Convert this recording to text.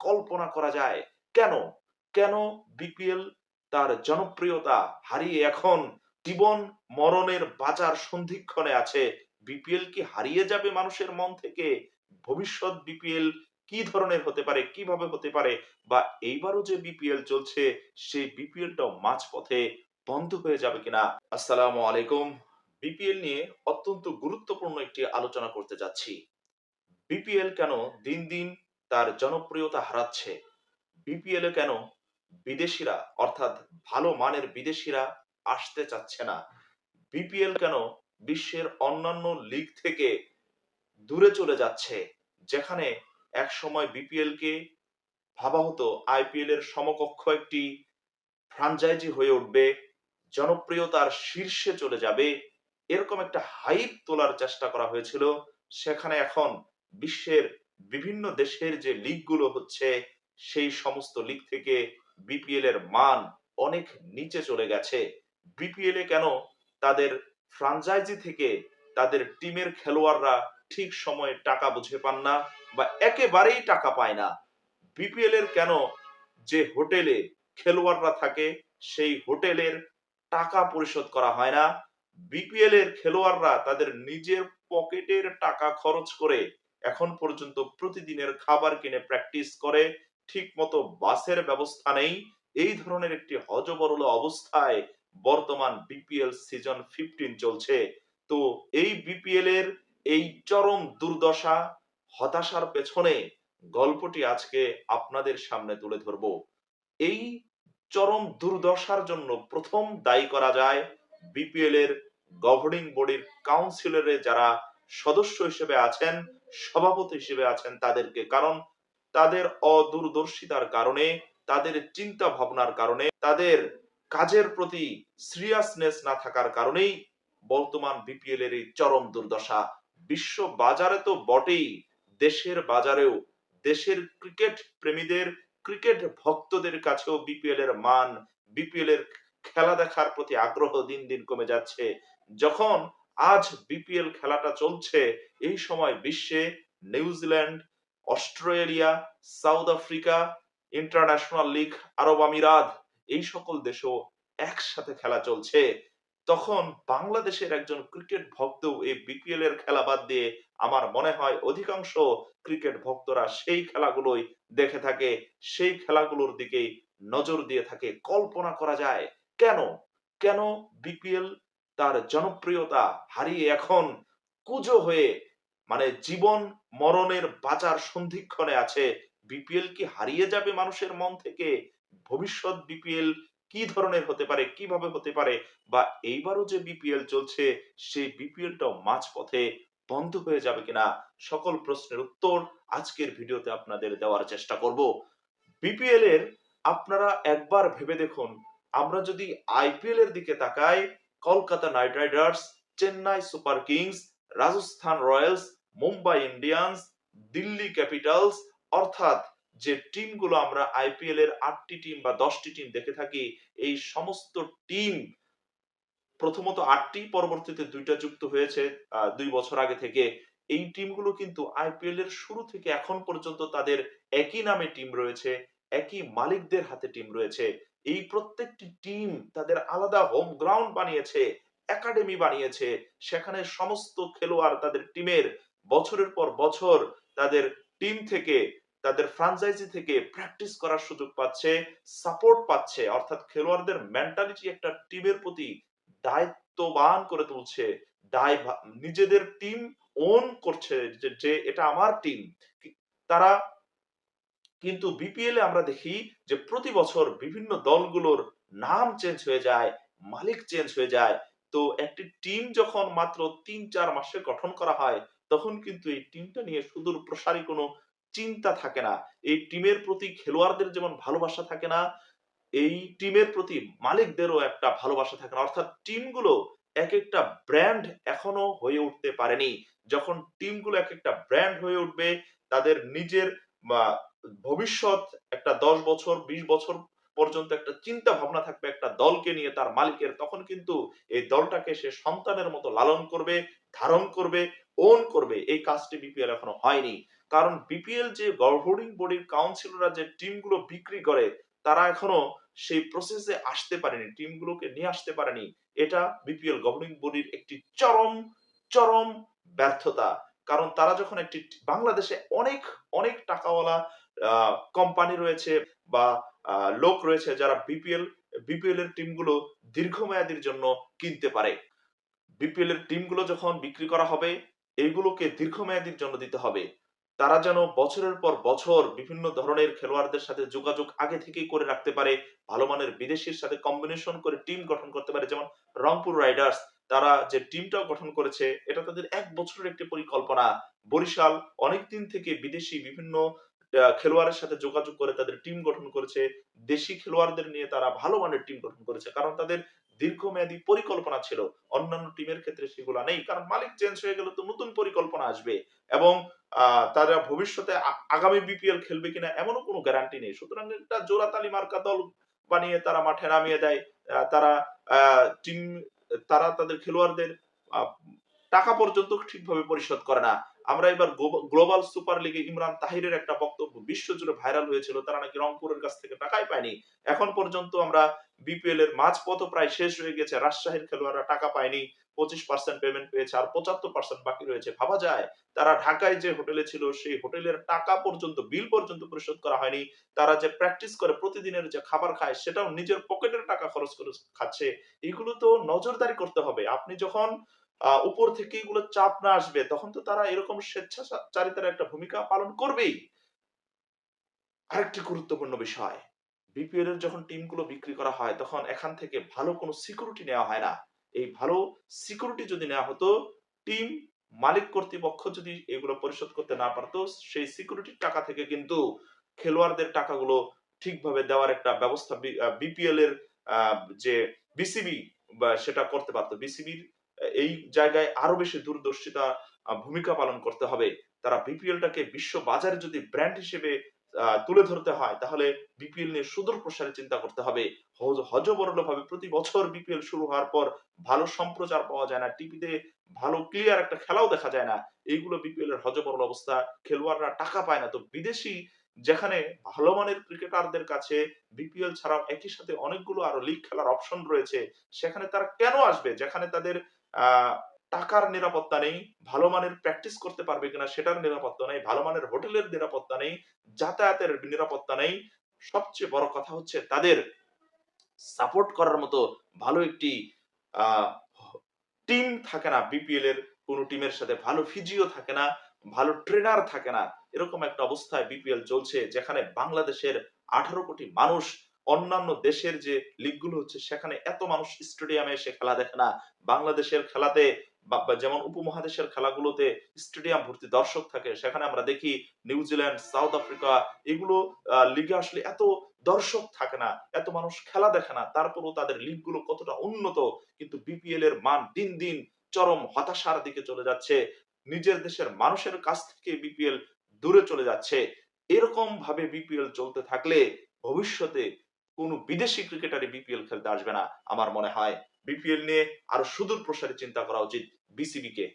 কল্পনা করা যায়। কেন? কেন বিপিএল তার জনপ্রিয়তা হারিয়ে এখন জীবন মরণের বাজার সন্ধিক্ষণে আছে? বিপিএল কি হারিয়ে যাবে মানুষের মন থেকে? ভবিষ্যৎ বিপিএল কি ধরনের হতে পারে? কীভাবে হতে পারে? বা এইবারও যে বিপিএল চলছে, সেই বিপিএলটাও মাঝপথে বন্ধ হয়ে যাবে কিনা? আসসালামু আলাইকুম। বিপিএল নিয়ে অত্যন্ত গুরুত্বপূর্ণ একটি আলোচনা করতে যাচ্ছি। বিপিএল কেন দিন দিন তার জনপ্রিয়তা হারাচ্ছে। বিপিএল কেন বিদেশিরা, অর্থাৎ ভালো মানের বিদেশিরা আসতে চাচ্ছে না? বিপিএল কেন বিশ্বের অন্যান্য লিগ থেকে দূরে চলে যাচ্ছে, যেখানে এক সময় বিপিএল কে ভাবা হতো আইপিএল এর সমকক্ষ একটি ফ্রাঞ্চাইজি হয়ে উঠবে, জনপ্রিয়তার শীর্ষে চলে যাবে, এরকম একটা হাইপ তোলার চেষ্টা করা হয়েছিল, সেখানে এখন বিশ্বের বিভিন্ন দেশের যে লিগগুলো হচ্ছে, সেই সমস্ত লিগ থেকে বিপিএল এর মান অনেক নিচে চলে গেছে। বিপিএল এ কেন তাদের ফ্রাঞ্চাইজি থেকে তাদের টিমের খেলোয়াড়রা ঠিক সময়ে টাকা বুঝে পান না বা একেবারেই টাকা পায় না? বিপিএল এর কেন যে হোটেলে খেলোয়াড়রা থাকে, সেই হোটেলের টাকা পরিশোধ করা হয় না? বিপিএল এর খেলোয়াড়রা তাদের নিজের পকেটের টাকা খরচ করে এখন পর্যন্ত প্রতিদিনের খাবার কিনে প্র্যাকটিস করে ঠিক মতো বাসের ব্যবস্থা নেই। এই ধরনের একটি হজবরল অবস্থায় বর্তমান বিপিএল সিজন ফিফটিন চলছে। তো এই বিপিএল এর এই চরম দুর্দশা, হতাশার পেছনে গল্পটি আজকে আপনাদের সামনে তুলে ধরব। এই চরম দুর্দশার জন্য প্রথম দায়ী করা যায় বিপিএল এর গভর্নিং বডির কাউন্সিলরে যারা সদস্য হিসেবে আছেন, সভাপতি হিসেবে আছেন তাদেরকে। কারণ তাদের অদূরদর্শিতার কারণে, তাদের চিন্তা ভাবনার কারণে, তাদের কাজের প্রতি সিরিয়াসনেস না থাকার কারণেই বর্তমান বিপিএল এর এই চরম দুর্দশা। বিশ্ব বাজারে তো বটেই, দেশের বাজারেও, দেশের ক্রিকেট প্রেমীদের, ক্রিকেট ভক্তদের কাছেও বিপিএল এর মান বিপিএল এর খেলা দেখার প্রতি আগ্রহ দিন দিন কমে যাচ্ছে। যখন আজ বিপিএল খেলাটা চলছে এই সময় বিশ্বে New Zealand Australia, South Africa, international league, আরব আমিরাত এই সকল দেশও একসাথে খেলা চলছে। তখন বাংলাদেশের একজন ক্রিকেট ভক্ত এই বিপিএল এর খেলা বাদ দিয়ে আমার মনে হয় অধিকাংশ ক্রিকেট ভক্তরা সেই খেলাগুলোই দেখে থাকে, সেই খেলাগুলোর দিকেই নজর দিয়ে থাকে। কল্পনা করা যায়, কেন? কেন বিপিএল তার জনপ্রিয়তা হারিয়ে এখন কুজো হয়ে মানে জীবন মরণের বাজার সন্ধিক্ষণে আছে। বিপিএল কি হারিয়ে যাবে মানুষের মন থেকে? ভবিষ্যৎ বিপিএল কি ধরনের হতে পারে? কীভাবে হতে পারে? বা এইবারও যে বিপিএল চলছে, সেই বিপিএলটাও মাঝপথে বন্ধ হয়ে যাবে কিনা? সকল প্রশ্নের উত্তর আজকের ভিডিওতে আপনাদের দেওয়ার চেষ্টা করব। বিপিএল এর আপনারা একবার ভেবে দেখুন। আমরা যদি আইপিএল এর দিকে তাকাই Kolkata Knight Riders, Chennai Super Kings, Rajasthan Royals, Mumbai Indians, Delhi Capitals, অর্থাৎ যে টিমগুলো আমরা আইপিএল এর আটটি টিম বা দশটি টিম দেখে থাকি, এই সমস্ত টিম প্রথমত আটটি, পরবর্তীতে দুইটা যুক্ত হয়েছে দুই বছর আগে থেকে। এই টিমগুলো কিন্তু আইপিএল এর শুরু থেকে এখন পর্যন্ত তাদের একই নামে টিম রয়েছে। একই মালিকদের হাতে টিম রয়েছে। এই প্রত্যেকটি টিম তাদের আলাদা হোম গ্রাউন্ড বানিয়েছে একাডেমি বানিয়েছে। সেখানে সমস্ত খেলোয়াড় তাদের টিমের বছরের পর বছর তাদের টিম থেকে, তাদের ফ্রাঞ্চাইজি থেকে প্র্যাকটিস করার সুযোগ পাচ্ছে সাপোর্ট পাচ্ছে। অর্থাৎ খেলোয়াড়দের মেন্টালিটি একটা টিমের প্রতি দায়িত্ববান করে তুলছে। দায় নিজেদের টিম ওন করছে যে- যে এটা আমার টিম তারা কিন্তু বিপিএল এ আমরা দেখি যে প্রতি বছর বিভিন্ন দলগুলোর নাম চেঞ্জ হয়ে যায়, মালিক চেঞ্জ হয়ে যায়। তো একটি টিম যখন মাত্র তিন চার মাসে গঠন করা হয়, তখন কিন্তু এই টিমটা নিয়ে সুদূর প্রসারী কোনো চিন্তা থাকে না। এই টিমের প্রতি খেলোয়াড়দের যেমন ভালোবাসা থাকে না, এই টিমের প্রতি মালিকদেরও একটা ভালোবাসা থাকে না। অর্থাৎ টিমগুলো এক একটা ব্র্যান্ড এখনও হয়ে উঠতে পারেনি। যখন টিমগুলো এক একটা ব্র্যান্ড হয়ে উঠবে, তাদের নিজের বা ভবিষ্যৎ একটা দশ বছর, বিশ বছর পর্যন্ত একটা চিন্তা ভাবনা থাকবে একটা দলকে নিয়ে, তার মালিকের, তখন কিন্তু এই দলটাকে সে সন্তানের মতো লালন করবে, ধারণ করবে ওন করবে। এই কাজটি বিপিএল এখনও হয়নি। কারণ বিপিএল যে গভর্নিং বডির কাউন্সিলররা যে টিমগুলো বিক্রি করে, তারা এখনও সেই প্রসেসে আসতে পারেনি টিমগুলোকে নিয়ে আসতে পারেনি। এটা বিপিএল গভর্নিং বডির একটি চরম চরম ব্যর্থতা। কারণ তারা যখন একটি বাংলাদেশে অনেক অনেক টাকাওয়ালা কোম্পানি রয়েছে বা লোক রয়েছে যারা বিপিএল বিপিএল এর টিমগুলো দীর্ঘমেয়াদীর জন্য কিনতে পারে। বিপিএল এর টিমগুলো যখন বিক্রি করা হবে এইগুলোকে দীর্ঘমেয়াদীর জন্য দিতে হবে। তারা যেন বছরের পর বছর বিভিন্ন ধরনের খেলোয়াড়দের সাথে যোগাযোগ আগে থেকেই করে রাখতে পারে, ভালো মানের বিদেশির সাথে কম্বিনেশন করে টিম গঠন করতে পারে, যেমন রংপুর রাইডার্স তারা যে টিমটাও গঠন করেছে, এটা তাদের এক বছরের একটি পরিকল্পনা। বরিশাল অনেকদিন থেকে বিদেশি বিভিন্ন খেলোয়াড়ের সাথে যোগাযোগ করে তাদের টিম গঠন করেছে। দেশি খেলোয়াড়দের নিয়ে তারা ভালো মানের টিম গঠন করেছে, কারণ তাদের দীর্ঘমেয়াদী পরিকল্পনা ছিল। অন্যান্য টিমের ক্ষেত্রে সেগুলো নেই, কারণ মালিক চেঞ্জ হয়ে গেলে তো নতুন পরিকল্পনা আসবে এবং তারা ভবিষ্যতে আগামী বিপিএল খেলবে কিনা এমনও কোনো গ্যারান্টি নেই। সুতরাং একটা জোড়াতালি মার্কা দল বানিয়ে তারা মাঠে নামিয়ে দেয়। তারা টিম তারা তাদের খেলোয়াড়দের টাকা পর্যন্ত ঠিকভাবে পরিশোধ করে না। আমরা এবার গ্লোবাল সুপার লিগে ইমরান তাহিরের একটা বক্তব্য বিশ্বজুড়ে ভাইরাল হয়েছিল, তারা নাকি রংপুরের কাছ থেকে টাকাই পায়নি। এখন পর্যন্ত আমরা বিপিএল এর মাঝপথ প্রায় শেষ হয়ে গেছে, রাজশাহীর খেলোয়াড়রা টাকা পায়নি। পঁচিশ পার্সেন্ট পেমেন্ট পেয়েছে আর পঁচাত্তর পার্সেন্ট বাকি রয়েছে। ভাবা যায়, তারা ঢাকায় যে হোটেলে ছিল, সেই হোটেলের টাকা পর্যন্ত, বিল পর্যন্ত পরিশোধ করা হয়নি। তারা যে প্র্যাকটিস করে প্রতিদিনের যে খাবার খায়, সেটাও নিজের পকেটের টাকা খরচ করে খাচ্ছে। এগুলো তো নজরদারি করতে হবে। আপনি যখন উপর থেকে এগুলো চাপ না আসবে, তখন তো তারা এরকম স্বেচ্ছাচারিতার একটা ভূমিকা পালন করবেই। আরেকটি গুরুত্বপূর্ণ বিষয় বিপিএল এর যখন টিমগুলো বিক্রি করা হয়, তখন এখান থেকে ভালো কোনো সিকিউরিটি নেওয়া হয় না। এই ভালো সিকিউরিটি যদি নেওয়া হতো টিম মালিক কর্তৃপক্ষ যদি এগুলো পরিশোধ করতে না পারতো, সেই সিকিউরিটির টাকা থেকে কিন্তু খেলোয়াড়দের টাকাগুলো ঠিকভাবে দেওয়ার একটা ব্যবস্থা বিপিএল এর যে বিসিবি সেটা করতে পারতো। বিসিবির এই জায়গায় আরও বেশি দূরদর্শিতা ভূমিকা পালন করতে হবে। তারা বিপিএলটাকে বিশ্ব বাজারে যদি ব্র্যান্ড হিসেবে তুলে ধরতে হয়, তাহলে বিপিএল নিয়ে সুদূর প্রসারে চিন্তা করতে হবে। হজবরল ভাবে প্রতি বছর বিপিএল শুরু হওয়ার পর ভালো সম্প্রচার পাওয়া যায় না, টিভিতে ভালো ক্লিয়ার একটা খেলাও দেখা যায় না। এইগুলো বিপিএল এর হজবরল অবস্থা, খেলোয়াড়রা টাকা পায় না। তো বিদেশি যেখানে ভালো মানের ক্রিকেটারদের কাছে বিপিএল ছাড়াও একই সাথে অনেকগুলো আরও লিগ খেলার অপশন রয়েছে, সেখানে তারা কেন আসবে? যেখানে তাদের টাকার নিরাপত্তা নেই, ভালো মানের প্র্যাকটিস করতে পারবে কিনা সেটার নিরাপত্তা নেই, ভালো মানের হোটেলের নিরাপত্তা নেই, যাতায়াতের নিরাপত্তা নেই। সবচেয়ে বড় কথা হচ্ছে তাদের সাপোর্ট করার মতো ভালো একটি টিম থাকে না বিপিএল এর কোন টিমের সাথে, ভালো ফিজিও থাকে না, ভালো ট্রেনার থাকে না, এরকম একটা অবস্থায় বিপিএল চলছে যেখানে বাংলাদেশের আঠারো কোটি মানুষ, অন্যান্য দেশের যে লিগগুলো হচ্ছে, সেখানে এত মানুষ স্টেডিয়ামে এসে খেলা দেখে না। বাংলাদেশের খেলাতে যেমন উপমহাদেশের খেলাগুলোতে স্টেডিয়াম ভর্তি দর্শক থাকে, সেখানে আমরা দেখি নিউজিল্যান্ড সাউথ আফ্রিকা, এগুলো লিগে আসলে এত দর্শক থাকে না, এত মানুষ খেলা দেখে না, তারপরেও তাদের লিগগুলো কতটা উন্নত, কিন্তু বিপিএল এর মান দিন দিন চরম হতাশার দিকে চলে যাচ্ছে, নিজের দেশের মানুষের কাছ থেকে বিপিএল দূরে চলে যাচ্ছে এরকম ভাবে বিপিএল চলতে থাকলে ভবিষ্যতে কোনো বিদেশি ক্রিকেটারই বিপিএল খেলতে আসবে না, আমার মনে হয়। বিপিএল নিয়ে আরও সুদূর প্রসারী চিন্তা করা উচিত। বিসিবি কে